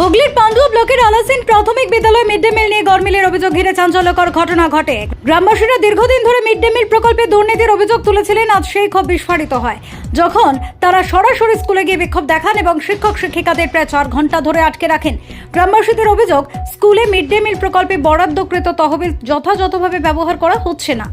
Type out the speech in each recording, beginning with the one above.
হুগলির পান্ডুয়া ব্লকের আলাসিন প্রাথমিক বিদ্যালয় মিড ডে মিল নিয়ে গরমিলের অভিযোগ ঘিরে চাঞ্চল্যকর ঘটনা ঘটে। গ্রামবাসীরা দীর্ঘদিন ধরে মিড ডে মিল প্রকল্পে দুর্নীতির অভিযোগ তুলেছিলেন, আজ সেই ক্ষোভ বিস্ফারিত হয়। যখন তারা সরাসরি স্কুলে গিয়ে বিক্ষোভ দেখান এবং শিক্ষক শিক্ষিকাদের প্রায় চার ঘণ্টা ধরে আটকে রাখেন। গ্রামবাসীদের অভিযোগ, স্কুলে মিড ডে মিল প্রকল্পে বরাদ্দকৃত তহবিল যথাযথভাবে ব্যবহার করা হচ্ছে না।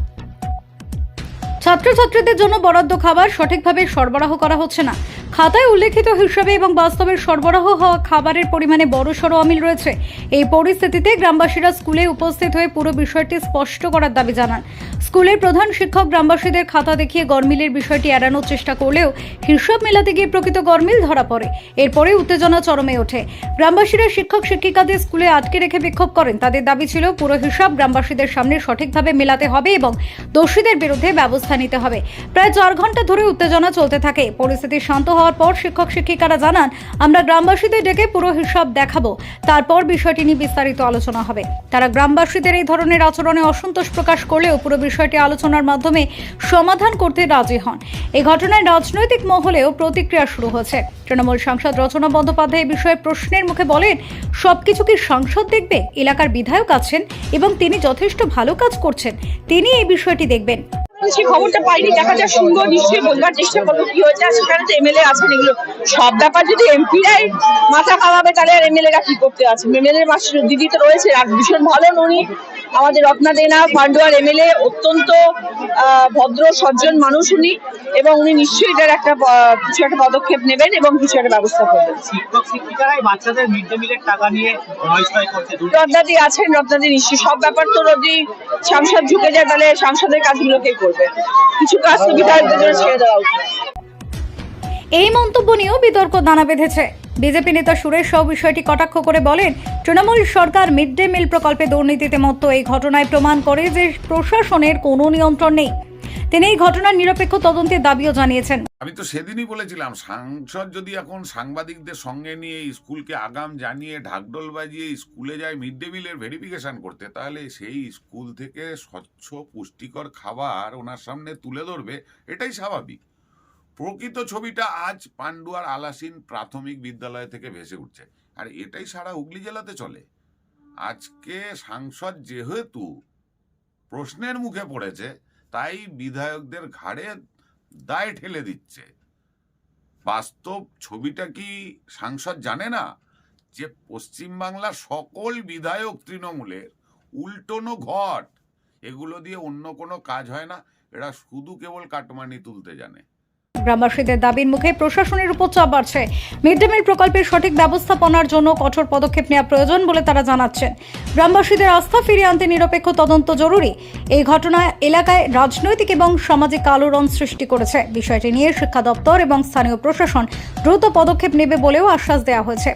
ছাত্রছাত্রীদের জন্য বরাদ্দ খাবার সঠিকভাবে সরবরাহ করা হচ্ছে না। খাতায় উল্লেখিত হিসাবে এবং বাস্তবে সরবরাহ হওয়া খাবারের পরিমাণে বড় বড়সড় অমিল রয়েছে। এই পরিস্থিতিতে গ্রামবাসীরা স্কুলে উপস্থিত হয়ে পুরো বিষয়টি স্পষ্ট করার দাবি জানান। স্কুলের প্রধান শিক্ষক গ্রামবাসীদের খাতা দেখিয়ে গরমিলের বিষয়টি এড়ানোর চেষ্টা করলেও হিসাব মেলাতে গিয়ে প্রকৃত গরমিল ধরা পড়ে। এরপরে উত্তেজনা চরমে ওঠে। গ্রামবাসীরা শিক্ষক, শিক্ষিকাদের স্কুলে আটকে রেখে বিক্ষোভ করেন। তাদের দাবি ছিল, পুরো হিসাব গ্রামবাসীদের সামনে সঠিকভাবে মেলাতে হবে এবং দোষীদের বিরুদ্ধে ব্যবস্থা নিতে হবে। প্রায় চার ঘণ্টা ধরে উত্তেজনা চলতে থাকে। পরিস্থিতি শান্ত হওয়ার পর শিক্ষক, শিক্ষিকারা জানান, আমরা গ্রামবাসীদের ডেকে পুরো হিসাব দেখাবো। তারপর বিষয়টি নিয়ে বিস্তারিত আলোচনা হবে। তারা গ্রামবাসীদের এই ধরনের আচরণে অসন্তোষ প্রকাশ করলেও পুরো বিষয়টি আলোচনার মাধ্যমে সমাধান করতে রাজি হন। এই ঘটনায় রাজনৈতিক মহলেও প্রতিক্রিয়া শুরু হয়েছে। তৃণমূল সাংসদ রচনা বন্দ্যোপাধ্যায় এই বিষয়ে প্রশ্নের মুখে বলেন, সবকিছু কি সাংসদ দেখবে? এলাকার বিধায়ক আছেন এবং তিনি যথেষ্ট ভালো কাজ করছেন। তিনি এই বিষয়টি দেখবেন। সেই খবরটা পাইনি। দেখা যাক সুন্দর নিশ্চয়ই বলবার চেষ্টা করব কি হয়েছে। আর সেখানে তো এমএলএ আছেন এগুলো। সব ব্যাপার যদি এমপিরাই মাথা খাওয়াবে তাহলে আর এমএলএ রা কি করতে আছে? এমএলএ মাস্টার দিদি তো রয়েছে আর ভীষণ ভালো উনি। আমাদের রত্না দেনা পান্ডুয়ার এমএলএ অত্যন্ত ভদ্র সজ্জন মানুষ উনি। এবং উনি নিশ্চয়ই এটার একটা কিছু একটা পদক্ষেপ নেবেন এবং কিছু একটা ব্যবস্থা করবেন রত্নাদি আছেন রত্নাদি নিশ্চয়ই। সব ব্যাপার তো যদি সাংসদ ঝুঁকে যায় তাহলে সাংসদের কাজগুলোকেই করবে? কিছু কাজ জন্য ছেড়ে দেওয়া এই মন্তব্য নিয়েও বিতর্ক দানা বেঁধেছে। বিজেপি নেতা সুরেশ সহ বিষয়টি কটাক্ষ করে বলেন, তৃণমূল সরকার মিড ডে মিল প্রকল্পে দুর্নীতিতে মত্ত এই ঘটনায় প্রমাণ করে যে প্রশাসনের কোনো নিয়ন্ত্রণ নেই। তিনি এই ঘটনার নিরপেক্ষ তদন্তের দাবিও জানিয়েছেন। আমি তো সেদিনই বলেছিলাম, সাংসদ যদি এখন সাংবাদিকদের সঙ্গে নিয়ে স্কুলকে আগাম জানিয়ে ঢাকঢোল বাজিয়ে স্কুলে যায় মিড ডে মিলের ভেরিফিকেশন করতে, তাহলে সেই স্কুল থেকে স্বচ্ছ, পুষ্টিকর খাবার ওনার সামনে তুলে ধরবে, এটাই স্বাভাবিক। প্রকৃত ছবিটা আজ পান্ডুয়ার আলাসিন প্রাথমিক বিদ্যালয় থেকে ভেসে উঠছে। আর এটাই সারা হুগলি জেলাতে চলে। আজকে সাংসদ যেহেতু প্রশ্নের মুখে পড়েছে তাই বিধায়কদের ঘাড়ে দায় ঠেলে দিচ্ছে। বাস্তব ছবিটা কি সাংসদ জানে না? যে পশ্চিমবাংলার সকল বিধায়ক তৃণমূলের উল্টোনো ঘট, এগুলো দিয়ে অন্য কোনো কাজ হয় না। এরা শুধু কেবল কাটমানি তুলতে জানে। গ্রামবাসীদের দাবির মুখে প্রশাসনের উপর চাপ বাড়ছে। মিড ডে মিল প্রকল্পের সঠিক ব্যবস্থাপনার জন্য কঠোর পদক্ষেপ নেওয়া প্রয়োজন বলে তারা জানাচ্ছেন। গ্রামবাসীদের আস্থা ফিরিয়ে আনতে নিরপেক্ষ তদন্ত জরুরি। এই ঘটনা এলাকায় রাজনৈতিক এবং সামাজিক আলোড়ন সৃষ্টি করেছে। বিষয়টি নিয়ে শিক্ষা দপ্তর এবং স্থানীয় প্রশাসন দ্রুত পদক্ষেপ নেবে বলেও আশ্বাস দেওয়া হয়েছে।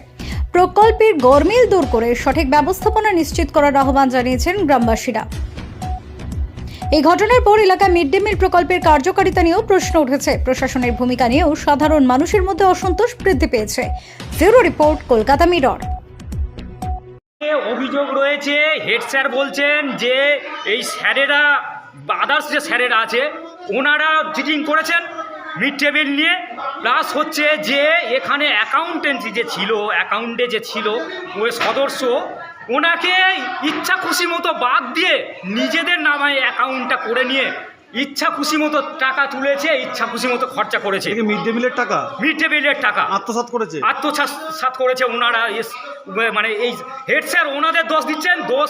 প্রকল্পের গরমিল দূর করে সঠিক ব্যবস্থাপনা নিশ্চিত করার আহ্বান জানিয়েছেন গ্রামবাসীরা। এই ঘটনার পর এলাকায় মিড ডে মিল প্রকল্পের কার্যকারিতা নিয়েও প্রশ্ন উঠেছে। প্রশাসনের ভূমিকা নিয়েও সাধারণ মানুষের মধ্যে অসন্তোষ বৃদ্ধি পেয়েছে। Bureau report, Kolkata mirror. অভিযোগ রয়েছে, হেড স্যার বলছেন যে এই স্যারেরা আদার্স যে স্যারেরা আছে, ওনারা চিটিং করেছেন মিড টেবিল নিয়ে। প্লাস হচ্ছে যে এখানে অ্যাকাউন্টেন্সি যে ছিল অ্যাকাউন্টে যে ছিল, ওই সদস্য ওনাকে ইচ্ছা খুশি মতো বাদ দিয়ে নিজেদের নামে অ্যাকাউন্টটা করে নিয়ে ইচ্ছা খুশি মতো টাকা তুলেছে ইচ্ছা খুশি মতো খরচা করেছে। মিড ডে মিলের টাকা? মিড ডে মিলের টাকা। আত্মসাৎ করেছে? আত্মসাৎ করেছে ওনারা মানে এই হেড স্যার ওনাদের দোষ দিচ্ছেন দোষ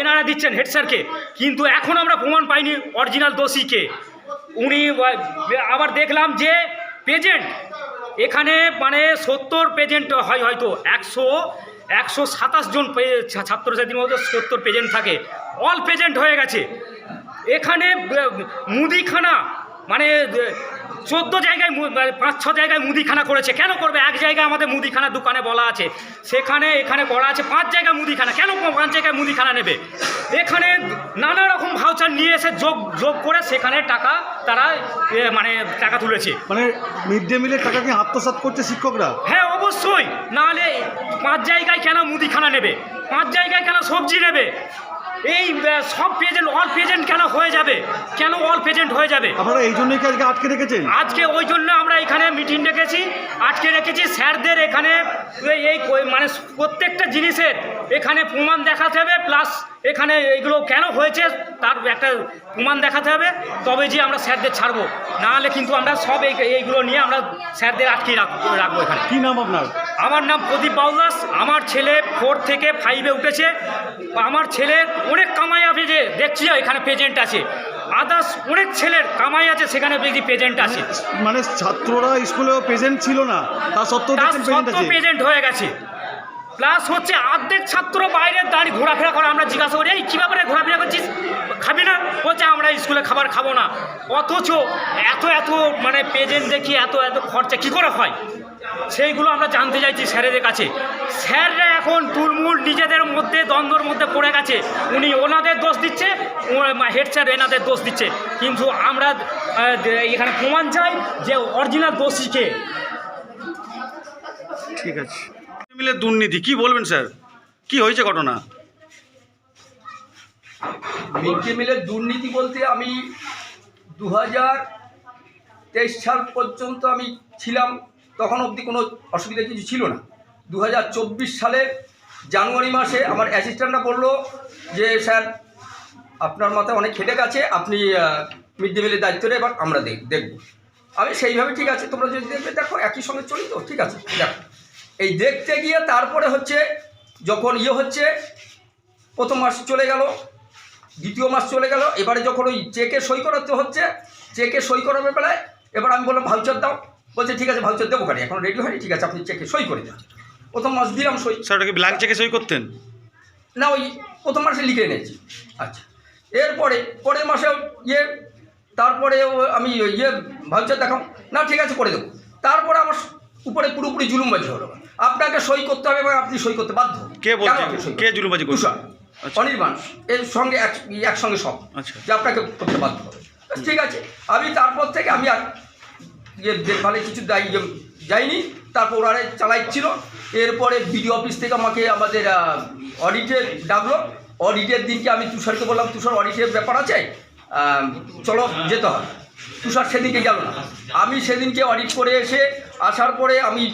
এনারা দিচ্ছেন হেড স্যারকে কিন্তু এখন আমরা প্রমাণ পাইনি অরিজিনাল দোষীকে উনি আবার দেখলাম যে পেজেন্ট এখানে মানে সত্তর পেজেন্ট হয় হয়তো একশো একশো সাতাশ জন ছাত্রছাত্রীর মধ্যে সত্তর প্রেজেন্ট থাকে। অল প্রেজেন্ট হয়ে গেছে। এখানে মুদিখানা মানে চোদ্দ জায়গায় মানে পাঁচ ছ জায়গায় মুদিখানা করেছে। কেন করবে? এক জায়গায় আমাদের মুদিখানা দোকানে বলা আছে। সেখানে এখানে করা আছে পাঁচ জায়গায় মুদিখানা। কেন পাঁচ জায়গায় মুদিখানা নেবে? এখানে নানা রকম ভাউচার নিয়ে এসে যোগ যোগ করে সেখানে টাকা তারা মানে টাকা তুলেছে। মানে মিড ডে মিলের টাকা কি আত্মসাৎ করছে শিক্ষকরা? হ্যাঁ অবশ্যই। নাহলে পাঁচ জায়গায় কেন মুদিখানা নেবে? পাঁচ জায়গায় কেন সবজি নেবে? এই সব পেজেন্ট অল পেজেন্ট কেন হয়ে যাবে? কেন অল পেজেন্ট হয়ে যাবে? আপনারা এই জন্যই কি আজকে আটকে রেখেছেন? আজকে ওই জন্য আমরা এখানে মিটিং ডেকেছি আটকে রেখেছি। স্যারদের এখানে এই মানে প্রত্যেকটা জিনিসের এখানে প্রমাণ দেখাতে হবে প্লাস এখানে এইগুলো কেন হয়েছে তার একটা প্রমাণ দেখাতে হবে। তবে যে আমরা স্যারদের ছাড়বো নাহলে কিন্তু আমরা সব এই এইগুলো নিয়ে আমরা স্যারদের আটকে রাখ- রাখব এখানে। কি নাম আপনার? আমার নাম প্রদীপ বাউলাস আমার ছেলে ফোর থেকে ফাইভে উঠেছে। আমার ছেলের অনেক কামাই আছে যে দেখছি এখানে প্রেজেন্ট আছে। আদার্স অনেক ছেলের কামাই আছে সেখানে দেখছি প্রেজেন্ট আছে। মানে ছাত্ররা স্কুলেও প্রেজেন্ট ছিল না তা সত্ত্বেও প্রেজেন্ট প্রেজেন্ট হয়ে গেছে। প্লাস হচ্ছে অর্ধেক ছাত্র বাইরে দাঁড়িয়ে ঘোরাফেরা করে আমরা জিজ্ঞাসা করি এই কী ব্যাপারে ঘোরাফেরা করছিস? খাবি না? বলছে আমরা স্কুলে খাবার খাব না। অথচ এত এত মানে প্রেজেন্ট দেখি এত এত খরচা কী করে হয়? সেইগুলো আমরা জানতে চাইছি স্যারেদের কাছে। স্যাররা এখন তুলমুল নিজেদের মধ্যে দ্বন্দ্বর মধ্যে পড়ে গেছে। উনি ওনাদের দোষ দিচ্ছে হেড স্যার এনাদের দোষ দিচ্ছে। কিন্তু আমরা এখানে প্রমাণ চাই যে অরিজিনাল দোষীকে ঠিক আছে। মিলের দুর্নীতি কি বলবেন স্যার? কি হয়েছে ঘটনা? মিড ডে মিলের দুর্নীতি বলতে আমি দু হাজার তেইশ সাল পর্যন্ত আমি ছিলাম। তখন অবধি কোনো অসুবিধা কিছু ছিল না। দু হাজার চব্বিশ সালের জানুয়ারি মাসে আমার অ্যাসিস্ট্যান্টরা বলল যে, স্যার, আপনার মাথায় অনেক খেটে গেছে আপনি মিড ডে মিলের দায়িত্বটা এবার আমরা দেখ দেখব। আমি সেইভাবে ঠিক আছে, তোমরা যদি দেখবে, দেখো একই সঙ্গে চলি তো, ঠিক আছে, দেখো। এই দেখতে গিয়ে তারপরে হচ্ছে যখন ইয়ে হচ্ছে, প্রথম মাস চলে গেল, দ্বিতীয় মাস চলে গেল, এবারে যখন ওই চেকে সই করাতে হচ্ছে চেকে সই করাবে বেলায় এবার আমি বললাম, ভাউচার দাও। বলছে ঠিক আছে ভাউচার দেবো কারি এখন রেডি হয়নি ঠিক আছে আপনি চেকে সই করে দেন প্রথম মাস দিলাম সই স্যার ব্ল্যাঙ্ক চেকে সই করতেন না ওই প্রথম মাসে লিখে এনেছি আচ্ছা এরপরে পরের মাসে ইয়ে তারপরে ও- আমি ইয়ে ভাউচার দেখাম না ঠিক আছে করে দেবো তারপরে আমার উপরে পুরোপুরি জুলুমবাজি হলো আপনাকে সই করতে হবে এবং আপনি সই করতে বাধ্য কে বলছে? কেন আপনি সই কে? জুলুমবাজি করছে? আচ্ছা। অনির্বাণ এর সঙ্গে এক একসঙ্গে সব আচ্ছা। যে আপনাকে করতে বাধ্য হবে ঠিক আছে আমি তারপর থেকে আমি আর ইয়ে দেখভালে কিছু দায়ী যাইনি তারপর ওরা চালাইছিল এরপরে বিডিও অফিস থেকে আমাকে আমাদের অডিটে ডাকলো। অডিটের দিনকে আমি তুষারকে বললাম, তুষার অডিটের ব্যাপার আছে? চলো যেতে হবে। তুষার সেদিনকে গেল না। আমি সেদিনকে অডিট করে এসে আসার পরে আমি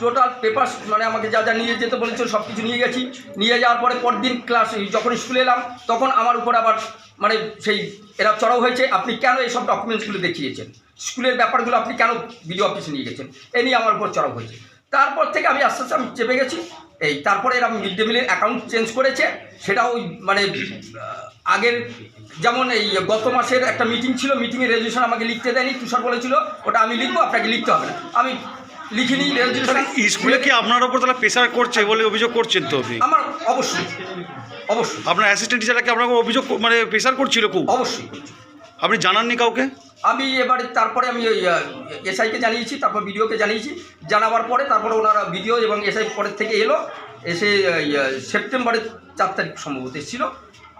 টোটাল পেপার মানে আমাকে যা যা নিয়ে যেতে বলেছিল সব কিছু নিয়ে গেছি। নিয়ে যাওয়ার পরে পরদিন ক্লাস যখন স্কুলে এলাম, তখন আমার উপর আবার মানে সেই এরা চড়াও হয়েছে। আপনি কেন এইসব ডকুমেন্টসগুলো দেখিয়েছেন? স্কুলের ব্যাপারগুলো আপনি কেন বিডিও অফিসে নিয়ে গেছেন? এ নিয়ে আমার উপর চড়াও হয়েছে। তারপর থেকে আমি আস্তে আস্তে আমি চেপে গেছি। এই তারপরে এরা মিড ডে মিলের অ্যাকাউন্ট চেঞ্জ করেছে। সেটাও ওই মানে আগের যেমন এই গত মাসের একটা মিটিং ছিল মিটিংয়ে রেজলিউশন আমাকে লিখতে দেয়নি তুষার বলেছিল ওটা আমি লিখব আপনাকে লিখতে হবে না। আমি লিখিনি রেজলিউশন স্কুলে কি আপনার ওপর তাহলে প্রেশার করছে বলে অভিযোগ করছেন তো আপনি? আমার অবশ্যই অবশ্যই। আপনার অ্যাসিস্ট্যান্ট টিচাররা কি আপনাকে অভিযোগ মানে প্রেশার করছিল খুব? অবশ্যই। আপনি জানাননি কাউকে? আমি এবার তারপরে আমি ওই এসআইকে জানিয়েছি, তারপর বিডিওকে জানিয়েছি। জানাবার পরে তারপরে ওনারা বিডিও এবং এসআই পরের থেকে এলো, এসে সেপ্টেম্বরের চার তারিখ সম্ভবত এসেছিল।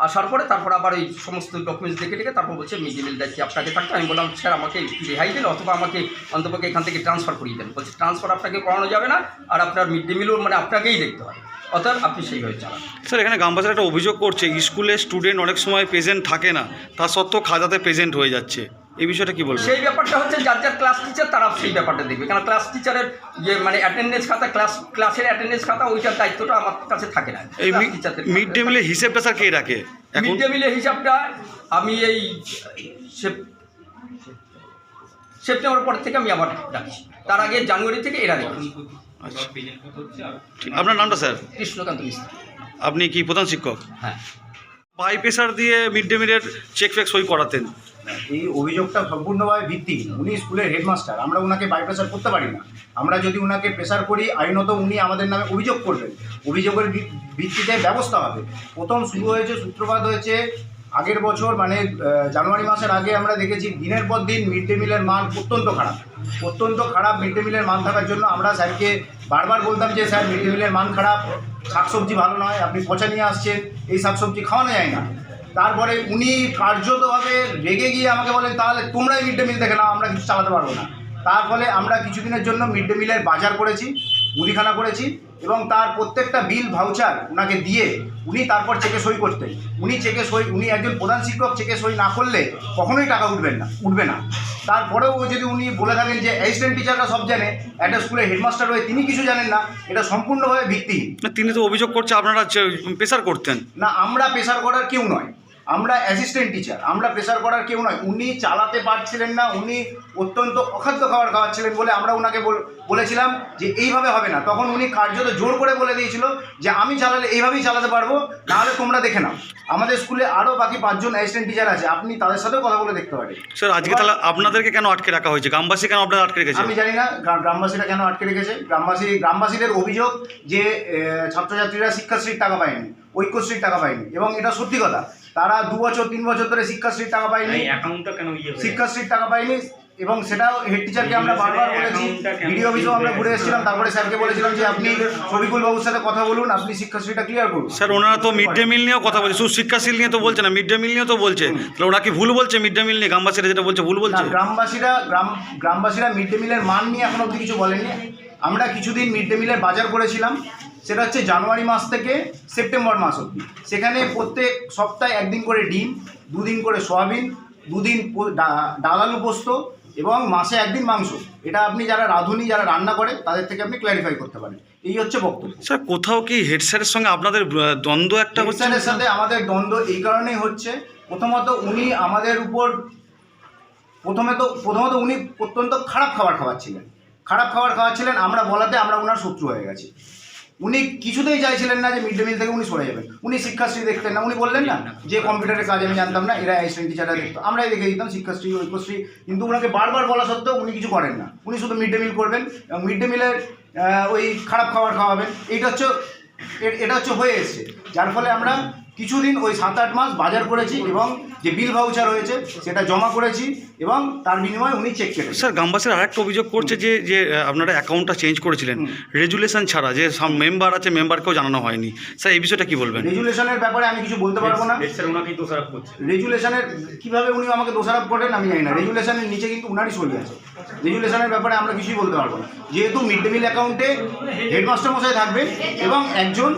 আসার পরে তারপর আবার ওই সমস্ত ডকুমেন্টস দেখে দেখে তারপর বলছে মিড ডে মিল দায়িত্বে আপনাকে থাকতে আমি বললাম, স্যার, আমাকে রেহাই দিন, অথবা আমাকে অন্তপক্ষে এখান থেকে ট্রান্সফার করিয়ে দেন। বলছে ট্রান্সফার আপনাকে করানো যাবে না, আর আপনার মিড ডে মিলও মানে আপনাকেই দেখতে হবে। অর্থাৎ আপনি সেইভাবে চালান। স্যার, এখানে গ্রামবাসীরা একটা অভিযোগ করছে, স্কুলে স্টুডেন্ট অনেক সময় প্রেজেন্ট থাকে না, তা সত্ত্বেও খাজাতে প্রেজেন্ট হয়ে যাচ্ছে। এই বিষয়টা কি বলব? সেই ব্যাপারটা হচ্ছে যার যার ক্লাস টিচার তারা সেই ব্যাপারটা দেখবে। কারণ ক্লাস টিচারের যে মানে অ্যাটেন্ডেন্স খাতা ক্লাস ক্লাসের অ্যাটেন্ডেন্স খাতা ওইটার দায়িত্বটা আমার কাছে থাকে না। এই মিড ডে মিলের হিসেবটা স্যার কে রাখে? মিড ডে মিলের হিসাবটা আমি এই সেপ- সেপ্টেম্বর পর থেকে আমি আবার ডাকছি তার আগে জানুয়ারি থেকে এরা দেখছি আচ্ছা। আপনার নামটা স্যার? কৃষ্ণকান্ত মিস্ত্রি। আপনি কি প্রধান শিক্ষক? হ্যাঁ। বাই প্রেশার দিয়ে মিড ডে মিলের চেক ফেক সই করাতেন। এই অভিযোগটা সম্পূর্ণভাবে ভিত্তিহীন উনি স্কুলের হেডমাস্টার, আমরা ওনাকে বাই প্রেসার করতে পারি না। আমরা যদি ওনাকে প্রেসার করি, আইনত উনি আমাদের নামে অভিযোগ করবেন। অভিযোগের ভিত্তিতে ব্যবস্থা হবে। প্রথম শুরু হয়েছে, সূত্রপাত হয়েছে, আগের বছর মানে জানুয়ারি মাসের আগে আমরা দেখেছি, দিনের পর দিন মিড ডে মিলের মান অত্যন্ত খারাপ। অত্যন্ত খারাপ মিড ডে মিলের মান থাকার জন্য আমরা স্যারকে বারবার বলতাম যে, স্যার মিড ডে মিলের মান খারাপ, শাকসবজি ভালো নয়, আপনি পচা নিয়ে আসছেন, এই শাকসবজি খাওয়ানো যায় না। তারপরে উনি কার্যতভাবে রেগে গিয়ে আমাকে বলেন তাহলে তোমরাই মিড ডে মিল দেখে নাও আমরা কিছু চালাতে পারব না। তার ফলে আমরা কিছুদিনের জন্য মিড ডে মিলের বাজার করেছি মুদিখানা করেছি এবং তার প্রত্যেকটা বিল ভাউচার ওনাকে দিয়ে উনি তারপর চেকে সই করতেন। উনি চেকে সই উনি একজন প্রধান শিক্ষক চেকে সই না করলে কখনোই টাকা উঠবেন না উঠবে না। তারপরেও যদি উনি বলে থাকেন যে অ্যাসিস্ট্যান্ট টিচাররা সব জানে একটা স্কুলের হেডমাস্টার হয়ে তিনি কিছু জানেন না এটা সম্পূর্ণভাবে ভিত্তিহীন। তিনি তো অভিযোগ করছে আপনারা প্রেশার করতেন। না আমরা প্রেশার করার কেউ নয়। আমরা অ্যাসিস্ট্যান্ট টিচার আমরা প্রেশার করার কেউ নয়। উনি চালাতে পারছিলেন না উনি অত্যন্ত অখাদ্য খাবার খাওয়াচ্ছিলেন বলে আমরা ওনাকে বল- বলেছিলাম যে এইভাবে হবে না। তখন উনি কার্যত জোর করে বলে দিয়েছিল যে আমি চালালে এইভাবেই চালাতে পারব নাহলে তোমরা দেখে নাও। আমাদের স্কুলে আরও বাকি পাঁচজন অ্যাসিস্ট্যান্ট টিচার আছে আপনি তাদের সাথেও কথা বলে দেখতে পারেন। স্যার আজকে তাহলে আপনাদেরকে কেন আটকে রাখা হয়েছে? গ্রামবাসী কেন আপনারা আটকে রেখেছে? আমি জানি না গ্রা- গ্রামবাসীরা কেন আটকে রেখেছে? গ্রামবাসী গ্রামবাসীদের অভিযোগ যে ছাত্রছাত্রীরা শিক্ষাশ্রীর টাকা পায়নি ঐক্যশ্রীর টাকা পায়নি। এবং এটা সত্যি কথা। তারা দু বছর তিন বছর ধরে শিক্ষাশ্রীর টাকা পায়নি। অ্যাকাউন্টটা কেন ইয়ে শিক্ষাশ্রীর টাকা পায়নি এবং সেটাও হেড টিচারকে আমরা বারবার বলেছি ভিডিও অফিসেও আমরা ঘুরে এসেছিলাম তারপরে স্যারকে বলেছিলাম যে আপনি শফিকুল বাবুর সাথে কথা বলুন আপনি শিক্ষাশ্রীটা ক্লিয়ার করুন। স্যার ওনারা তো মিড ডে মিল নিয়েও কথা বলছে। শুধু শিক্ষাশীল নিয়ে তো বলছে না মিড ডে মিল নিয়েও তো বলছে। তাহলে ওরা কি ভুল বলছে? মিড ডে মিল নিয়ে গ্রামবাসীরা যেটা বলছে ভুল বলছে? গ্রামবাসীরা গ্রাম গ্রামবাসীরা মিড ডে মিলের মান নিয়ে এখন অবধি কিছু বলেননি। আমরা কিছুদিন মিড ডে মিলের বাজার করেছিলাম। সেটা হচ্ছে জানুয়ারি মাস থেকে সেপ্টেম্বর মাস অবধি। সেখানে প্রত্যেক সপ্তাহে একদিন করে ডিম দুদিন করে সয়াবিন দুদিন পো- ডা- ডাল আলু পোস্ত এবং মাসে একদিন মাংস। এটা আপনি যারা রাঁধুনি যারা রান্না করে তাদের থেকে আপনি ক্ল্যারিফাই করতে পারেন। এই হচ্ছে বক্তব্য। স্যার কোথাও কি হেড স্যারের সঙ্গে আপনাদের দ্বন্দ্ব একটা হচ্ছে? হেডস্যারের সাথে আমাদের দ্বন্দ্ব এই কারণেই হচ্ছে প্রথমত উনি আমাদের উপর প্রথমে তো প্রথমত উনি অত্যন্ত খারাপ খাবার খাওয়াচ্ছিলেন। খারাপ খাবার খাওয়াচ্ছিলেন আমরা বলাতে আমরা ওনার শত্রু হয়ে গেছি। উনি কিছুতেই চাইছিলেন না যে মিড ডে মিল থেকে উনি সরে যাবেন। উনি শিক্ষাশ্রী দেখতেন না, উনি বললেন না যে কম্পিউটারের কাজ আমি জানতাম না, এরা অ্যাসিস্ট্যান্ট টিচাররা দেখতো। আমরাই দেখে দিতাম শিক্ষাশ্রী, ঐক্যশ্রী, কিন্তু ওনাকে বারবার বলা সত্ত্বেও উনি কিছু করেন না। উনি শুধু মিড ডে মিল করবেন মিড ডে মিলের ওই খারাপ খাবার খাওয়াবেন। এইটা হচ্ছে এটা হচ্ছে হয়ে এসছে। যার ফলে আমরা কিছুদিন ওই সাত আট মাস বাজার করেছি এবং যে বিল ভাউচার হয়েছে সেটা জমা করেছি এবং তার বিনিময়ে উনি চেক কেটেছেন। স্যার গ্রামবাসীরা আরেকটা অভিযোগ করছে যে যে আপনারা অ্যাকাউন্টটা চেঞ্জ করেছিলেন। রেজুলেশন ছাড়া যে মেম্বার আছে মেম্বারকেও জানানো হয়নি। স্যার এই বিষয়টা কি বলবেন? রেজুলেশনের ব্যাপারে আমি কিছু বলতে পারব না। স্যার ওনাকেই দোষারোপ করছে। রেজুলেশনের কীভাবে উনি আমাকে দোষারোপ করেন আমি জানি না। রেজুলেশনের নিচে কিন্তু উনারই সই আছে। রেজুলেশনের ব্যাপারে আমরা কিছুই বলতে পারব না। যেহেতু মিড ডে মিল অ্যাকাউন্টে হেডমাস্টার মশাই থাকবেন এবং একজন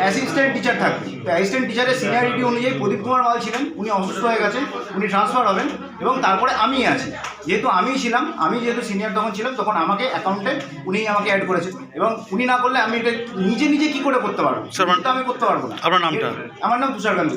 অ্যাসিস্ট্যান্ট টিচার থাকবেন। অ্যাসিস্ট্যান্ট টিচারের সিনিয়রিটি অনুযায়ী প্রদীপ কুমার মাল ছিলেন। উনি অসুস্থ হয়ে গেছেন উনি ট্রান্সফার হবেন এবং তারপরে আমি আছি। যেহেতু আমি ছিলাম আমি যেহেতু সিনিয়র তখন ছিলাম তখন আমাকে অ্যাকাউন্টে উনি আমাকে অ্যাড করেছেন। এবং উনি না করলে আমি এটা নিজে নিজে কি করে করতে পারব? সেটা আমি করতে পারব না। আপনার নামটা? আমার নাম তুষার গান্ধী